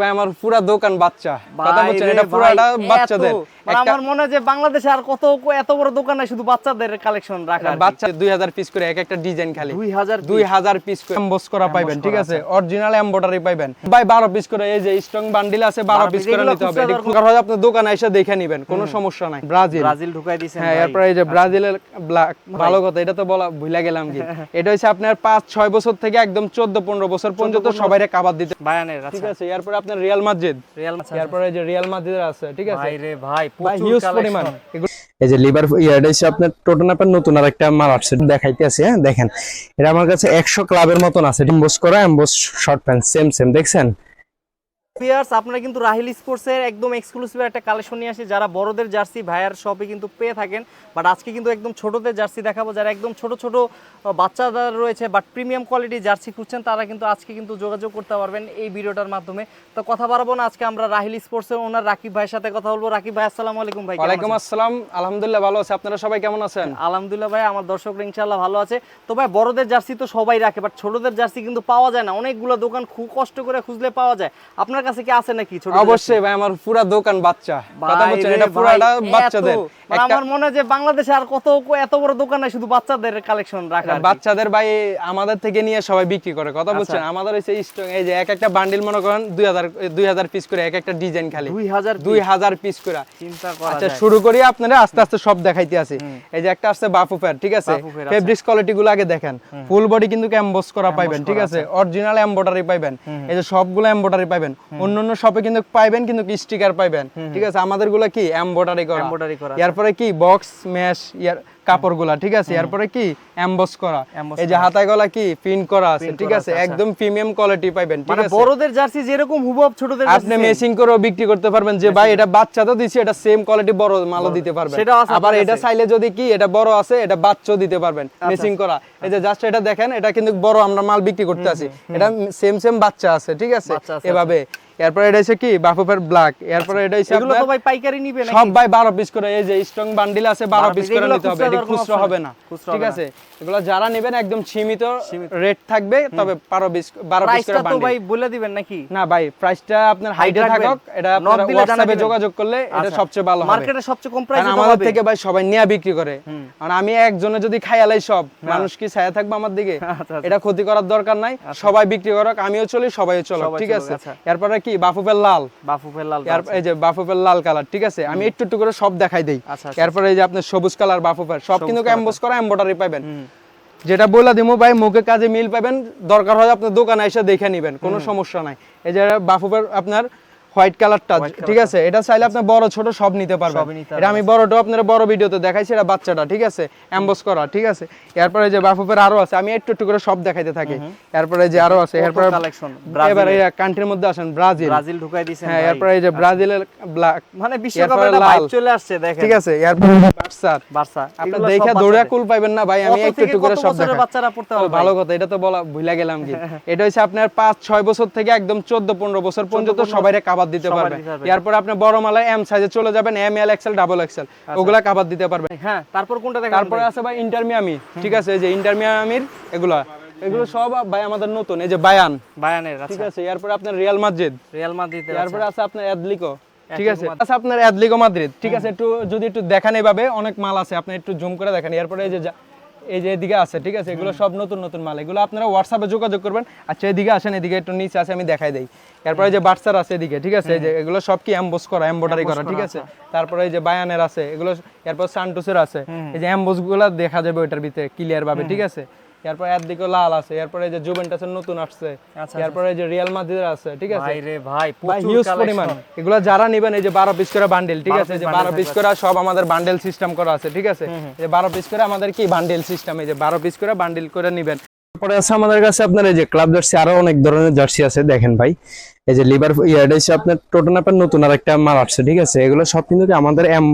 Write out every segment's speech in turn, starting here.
ভাই আমার পুরা দোকান বাচ্চা। কথা বলছেন এটা পুরাটা বাচ্চাদের। আমার মনে হয় যে বাংলাদেশে আর কত এত বড় দোকান নাই শুধু বাচ্চাদের কালেকশন রাখা বাচ্চা দুই হাজার পিস করে এক একটা ডিজাইন খালি। 2000 পিস করে এমবোস করা ঠিক আছে? অরিজিনাল ভাই বারো পিস করে এই যে স্ট্রং বান্ডিল আছে বারো 12 পিস করে নিতে হবে। দরকার- হয় দোকানে এসে দেখে নিবেন কোনো সমস্যা নাই। ব্রাজিল। ব্রাজিল ঢুকাই দিয়েছেন হ্যাঁ। এরপরে এই যে ব্রাজিলের ব্ল্যাক ভালো কথা এটা তো বলা ভুলে গেলাম কি। এটা হচ্ছে আপনার পাঁচ ছয় বছর থেকে একদম চোদ্দ পনেরো বছর পর্যন্ত সবাই কাবার দিতে বায়ানের ঠিক আচ্ছা আছে এরপরে আপনার রিয়াল মাদ্রিদ রিয়াল এরপরে এই যে রিয়াল মাদ্রিদ আছে ঠিক আছে? ভাই রে হিউজ পরিমাণ। এই যে লিভার আপনার নতুন আর একটা মাল আসছে। দেখাইতে আছে হ্যাঁ? দেখেন এটা আমার কাছে একশো ক্লাবের মতন আছে। ডিম্বোস করা emboss short pant same same দেখছেন? পিয়ার্স আপনারা কিন্তু রাহিল স্পোর্টস এর একদম এক্সক্লুসিভ একটা কালেকশন নিয়ে আসি। যারা বড়দের জার্সি ভাইয়ার শপে কিন্তু পেয়ে থাকেন। বাট আজকে কিন্তু একদম ছোটদের জার্সি দেখাবো। যারা একদম ছোট ছোট বাচ্চাদের রয়েছে বাট প্রিমিয়াম কোয়ালিটি জার্সি খুঁজছেন তারা কিন্তু আজকে কিন্তু যোগাযোগ করতে পারবেন এই ভিডিওটার মাধ্যমে। তো কথা বাড়াবো না আজকে আমরা রাহিল স্পোর্টস এর ওনার রাকিব ভাইয়ের সাথে কথা বলব। রাকিব ভাই আসসালামু আলাইকুম ভাই ওয়ালাইকুম আসসালাম। আলহামদুলিল্লাহ ভালো আছে। আপনারা সবাই কেমন আছেন? আলহামদুলিল্লাহ ভাই আমার দর্শকরা ইনশাআল্লাহ ভালো আছে। তো ভাই বড়দের জার্সি তো সবাই রাখে বাট ছোটদের জার্সি কিন্তু পাওয়া যায় না। অনেকগুলো দোকান খুব কষ্ট করে খুঁজলে পাওয়া যায়। আপনার কাছে কি আছে নাকি ছোট অবশ্যই ভাই আমার পুরা দোকান বাচ্চা। কথা বলছেন এটা পুরোটা বাচ্চাদের। আমার মনে হয় যে বাংলাদেশে আর কত এত বড় দোকান নাই শুধু বাচ্চাদের কালেকশন রাখা বাচ্চাদের ভাই আমাদের থেকে নিয়ে সবাই বিক্রি করে কথা বলছেন আমাদের হচ্ছে স্ট্রং এই যে এক একটা বান্ডিল মনে করেন দুই হাজার দুই হাজার পিস করে এক একটা ডিজাইন খালি। 2000 দুই হাজার পিস করে। চিন্তা করা আচ্ছা শুরু করি আপনারা আস্তে আস্তে সব দেখাইতে আছে। এই যে একটা আছে বাফু প্যাড ঠিক আছে? ফেব্রিক্স কোয়ালিটি গুলো আগে দেখেন। ফুল বডি কিন্তু এমবোস করা পাইবেন ঠিক আছে? অরিজিনাল এমব্রয়ডারি পাইবেন। এই যে সবগুলো এমব্রয়ডারি পাইবেন। অন্যান্য শপে কিন্তু পাইবেন কিন্তু স্টিকার পাইবেন ঠিক আছে? আমাদেরগুলো কি? এমব্রয়ডারি করা। Embroidery করা। এরপরে কি বক্স ম্যাশ ইয়ার কাপড়গুলা ঠিক আছে? এরপরে কি এমবস করা। এই যে হাতায় গলা কি প্রিন্ট করা আছে ঠিক আছে? আচ্ছা। একদম প্রিমিয়াম কোয়ালিটি পাইবেন ঠিক মানে আছে? বড়দের জার্সি যেরকম হুবহু ছোটদের আপনি মেসিং করেও বিক্রি করতে পারবেন যে ভাই এটা বাচ্চা তো দিছি এটা সেম কোয়ালিটি বড় মালও দিতে পারবেন। সেটাও আছে আবার এটা? চাইলে যদি কি এটা বড় আছে এটা বাচ্চাও দিতে পারবেন আচ্ছা, মেসিং করা। এই যে জাস্ট এটা দেখেন এটা কিন্তু বড় আমরা মাল বিক্রি করতে আছি। এটা সেম সেম বাচ্চা আছে ঠিক আছে, এভাবে। এরপরে এটা হচ্ছে কি? বাফুফের ব্ল্যাক এরপরে এটা হচ্ছে এগুলো তো ভাই পাইকারি নিবে নাকি? সব ভাই বারো পিস করে এই যে স্ট্রং বান্ডিল আছে 12 পিস করে নিতে হবে। এটা খুচরা হবে না। ঠিক আছে? এগুলো যারা নেবেন একদম সীমিত রেট থাকবে তবে বারো পিস বারো পিস করে প্রাইসটা তো ভাই বলে দিবেন নাকি? না ভাই প্রাইসটা আপনার রাখবেন। থাকুক এটা আপনারা হোয়াটসঅ্যাপে যোগাযোগ করলে এটা আচ্ছা। সবচেয়ে ভালো হবে। মার্কেটে সবচেয়ে কম প্রাইসে আমাদের থেকে ভাই সবাই নিয়ে বিক্রি করে। কারণ আমি একজনে যদি খাইয়ালাই সব মানুষ কি ছায়া থাকবে আমার দিকে? আচ্ছা, আচ্ছা। এটা ক্ষতি করার দরকার নাই। সবাই বিক্রি করক আমিও চলি সবাই চলক সবাই ঠিক আছে। এরপরে কি? বাফুফের লাল। বাফুফের লাল এই যে বাফুফের লাল কালার ঠিক আছে? আমি একটু একটু করে সব দেখাই দেই। আচ্ছা, আচ্ছা। এরপরে এই যে আপনার সবুজ কালার বাফুফের সব কিন্তু এমবোস করা এমব্রয়ডারি পাবেন যেটা বলে দিমু ভাই মুখে কাজে মিল পাবেন দরকার হয় আপনার দোকানে এসে দেখে নেবেন কোনো সমস্যা নাই। এই যে বাফুফের আপনার হোয়াইট কালারটা ঠিক আছে? এটা চাইলে আপনি বড় ছোট সব নিতে পারবেন। এটা আমি বড়টাও আপনারা বড় ভিডিওতে দেখাইছি এটা বাচ্চাটা ঠিক আছে? এমবস করা ঠিক আছে? এরপরে যে বাফুপের আরও আছে আমি একটু একটু করে সব দেখাইতে থাকি। এরপরে যে আরও আছে এরপরে কালেকশন এবার এই কান্ট্রির মধ্যে আসেন ব্রাজিল ব্রাজিল ঢুকাই দিয়েছেন হ্যাঁ এরপরে এই যে ব্রাজিলের ব্ল্যাক মানে বিশ্বকাপের। ভাইব চলে আসছে দেখেন। ঠিক আছে এরপরে বার্সার। বার্সা। আপনি দেখে দৌড়া কুল পাইবেন না ভাই আমি একটু একটু করে সব দেখাই। বাচ্চারা পড়তে পারবে ভালো কথা এটা তো বলা ভুলে গেলাম কি। এটা হচ্ছে আপনার পাঁচ ছয় বছর থেকে একদম চোদ্দ পনেরো বছর পর্যন্ত সবাই কাবার দিতে পারবে। এরপর আপনি বড় মালায় এম সাইজে চলে যাবেন M L XL double XL ওগুলা কাবার দিতে পারবেন হ্যাঁ তারপর কোনটা দেখেন তারপরে আছে ভাই ইন্টারমিয়ামি ঠিক আছে এই যে ইন্টারমিয়ামির এগুলা। এগুলো সব ভাই আমাদের নতুন এই যে বায়ান বায়ানের ঠিক আচ্ছা। আছে এরপর আপনার রিয়াল মাদ্রিদ রিয়াল মাদ্রিদ তারপরে আছে আপনার অ্যাডলিকো ঠিক আছে? আচ্ছা আপনার মাদ্রিদ ঠিক আছে? একটু যদি একটু দেখান এইভাবে অনেক মাল আছে আপনি একটু জুম করে দেখেন। এরপরে এই যে এই যে এদিকে আছে ঠিক আছে? এগুলো সব নতুন নতুন মাল। এগুলো আপনারা হোয়াটসঅ্যাপে যোগাযোগ করবেন। আচ্ছা এদিকে আসেন এদিকে একটু নিচে আছে আমি দেখাই দেই। এরপরে যে বাটসার আছে এদিকে ঠিক আছে? যে এগুলো সব কি এমবোস করা এমব্রয়ডারি করা ঠিক আছে? তারপরে এই যে বায়ানের আছে এগুলো এরপর সান্টোসের আছে। এই যে এমবোসগুলো দেখা যাবে ওইটার ভিতরে ক্লিয়ার ভাবে ঠিক আছে? এরপর এর দিকে লাল আছে এরপরে যে জুভেন্টাসের নতুন আসছে আচ্ছা, এরপরে যে রিয়াল মাদ্রিদের আছে ঠিক আছে? ভাই রে ভাই হিউজ পরিমাণ। এগুলো যারা নেবেন এই যে বারো পিস করে বান্ডেল ঠিক আছে? যে bundle বারো পিস করে সব আমাদের বান্ডেল সিস্টেম করা আছে ঠিক আছে? যে বারো পিস করে আমাদের কি বান্ডেল সিস্টেম এই যে বারো পিস করে বান্ডেল করে নেবেন। তারপরে আছে আমাদের কাছে আপনার এই যে ক্লাব জার্সি আরও অনেক ধরনের জার্সি আছে দেখেন ভাই। এই যে লিভার ইয়ারটা হচ্ছে আপনার টোটোনাপের নতুন আর একটা মাল আসছে ঠিক আছে? এগুলো সব কিন্তু আমাদের এম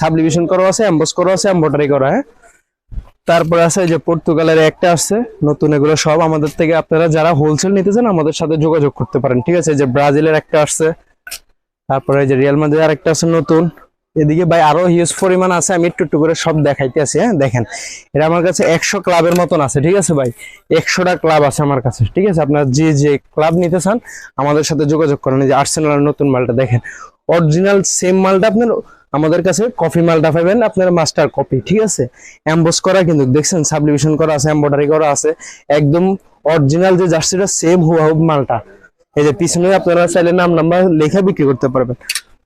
সাবলিভিশন করা আছে এমবোস করা আছে এমব্রয়ডারি করা হ্যাঁ? তারপরে আছে যে পর্তুগালের একটা আছে, নতুন এগুলো সব আমাদের থেকে আপনারা যারা হোলসেল নিতে চান আমাদের সাথে যোগাযোগ করতে পারেন, ঠিক আছে? যে ব্রাজিলের একটা আসছে তারপরে যে রিয়াল মাদ্রিদ আর একটা আছে নতুন। এদিকে ভাই আরও হিউজ পরিমাণ আছে, আমি একটু একটু করে সব দেখাইতে আছি হ্যাঁ? দেখেন, এটা আমার কাছে একশো ক্লাবের মতন আছে, ঠিক আছে ভাই? একশোটা ক্লাব আছে আমার কাছে, ঠিক আছে? আপনার যে যে ক্লাব নিতে চান আমাদের সাথে যোগাযোগ করেন, এই যে আর্সেনালের নতুন মালটা দেখেন। অরিজিনাল সেম মালটা আপনার আমাদের কাছে কফি মালটা পাবেন আপনার মাস্টার কপি, ঠিক আছে? এমবোস করা কিন্তু, দেখছেন সাবলিভিশন করা আছে এমব্রয়ডারি করা আছে, একদম অরিজিনাল যে জার্সিটা সেম হুবহু মালটা। এই যে পিছনে আপনারা চাইলে নাম নাম্বার লেখা বিক্রি করতে পারবেন।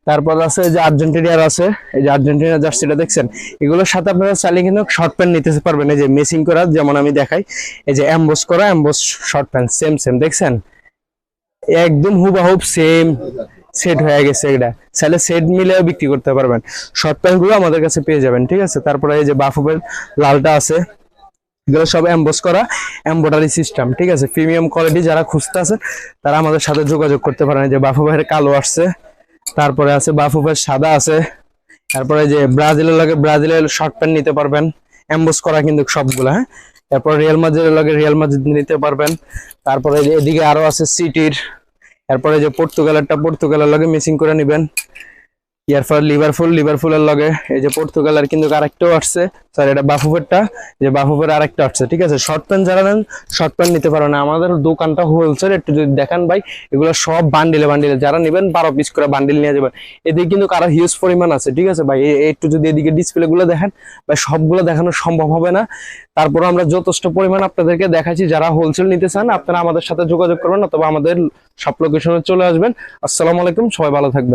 তারপর আছে যে আর্জেন্টিনার আছে, এই যে আর্জেন্টিনার জার্সিটা দেখছেন? এগুলোর সাথে আপনারা চাইলে কিন্তু শর্ট প্যান্ট নিতে পারবেন, এই যে মেসিং করা, যেমন আমি দেখাই। এই যে এমবোস করা emboss short pant same same দেখছেন? একদম হুবাহুব সেম সেট হয়ে গেছে এটা। চাইলে সেট মিলেও বিক্রি করতে পারবেন। শর্ট প্যান্টগুলো আমাদের কাছে পেয়ে যাবেন, ঠিক আছে? তারপরে এই যে বাফুবের লালটা আছে। এগুলো সব এমবোস করা এমব্রয়ডারি সিস্টেম ঠিক আছে? প্রিমিয়াম কোয়ালিটি যারা খুঁজতে আছেন তারা আমাদের সাথে যোগাযোগ করতে পারেন। যে বাফুবের কালো আসছে। তারপরে আছে বাফুফের সাদা আছে। তারপরে যে ব্রাজিলের লগে ব্রাজিলের শর্ট প্যান্ট নিতে পারবেন। এমবোস করা কিন্তু সবগুলো হ্যাঁ? তারপর রিয়াল মাদ্রিদের লগে রিয়াল মাদ্রিদ নিতে পারবেন। তারপরে এদিকে আরও আছে সিটির তারপরে যে পর্তুগালেরটা পর্তুগালের লগে মিসিং করে নেবেন। এরপর লিভারপুল লিভারপুলের লগে এই যে পর্তুগালের কিন্তু আরেকটাও আসছে। স্যার এটা বাফুফেরটা যে বাফুফের আরেকটা আসছে, ঠিক আছে? শর্ট প্যান্ট যারা নেন শর্ট প্যান্ট নিতে পারো না। আমাদের দোকানটা হোলসেল একটু যদি দেখান ভাই, এগুলো সব বান্ডিলে বান্ডিলে যারা নেবেন, বারো পিস করে বান্ডিল নিয়ে যাবেন। এদিকে কিন্তু কারও হিউজ পরিমাণ আছে, ঠিক আছে ভাই? একটু যদি এদিকে ডিসপ্লে গুলো দেখেন, ভাই, সবগুলো দেখানো সম্ভব হবে না। তারপর আমরা যথেষ্ট পরিমাণ আপনাদেরকে দেখাচ্ছি, যারা হোলসেল নিতে চান, আপনারা আমাদের সাথে যোগাযোগ করবেন অথবা আমাদের সব লোকেশনে চলে আসবেন। আসসালামু আলাইকুম, সবাই ভালো থাকবেন।